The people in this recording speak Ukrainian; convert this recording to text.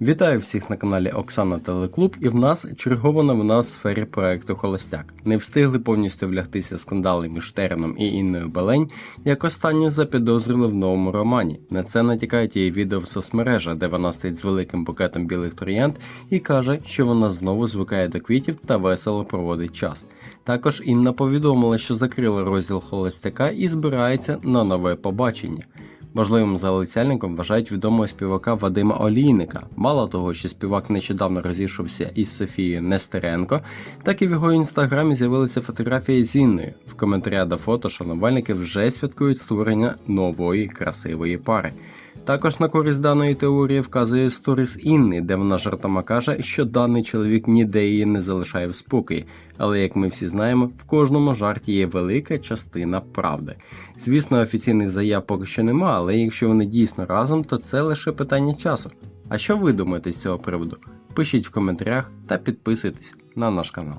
Вітаю всіх на каналі Оксана Телеклуб, і в нас чергова новина в сфері проекту Холостяк. Не встигли повністю влягтися скандали між Тереном і Інною Белень, як останню запідозрили в новому романі. На це натякають її відео в соцмережах, де вона стоїть з великим букетом білих троянд і каже, що вона знову звикає до квітів та весело проводить час. Також Інна повідомила, що закрила розділ Холостяка і збирається на нове побачення. Можливим залицяльником вважають відомого співака Вадима Олійника. Мало того, що співак нещодавно розійшовся із Софією Нестеренко, так і в його інстаграмі з'явилися фотографії з Інною. В коментарях до фото шанувальники вже святкують створення нової красивої пари. Також на користь даної теорії вказує сторіс Інни, де вона жартома каже, що даний чоловік ніде її не залишає в спокої. Але як ми всі знаємо, в кожному жарті є велика частина правди. Звісно, офіційних заяв поки що нема, але якщо вони дійсно разом, то це лише питання часу. А що ви думаєте з цього приводу? Пишіть в коментарях та підписуйтесь на наш канал.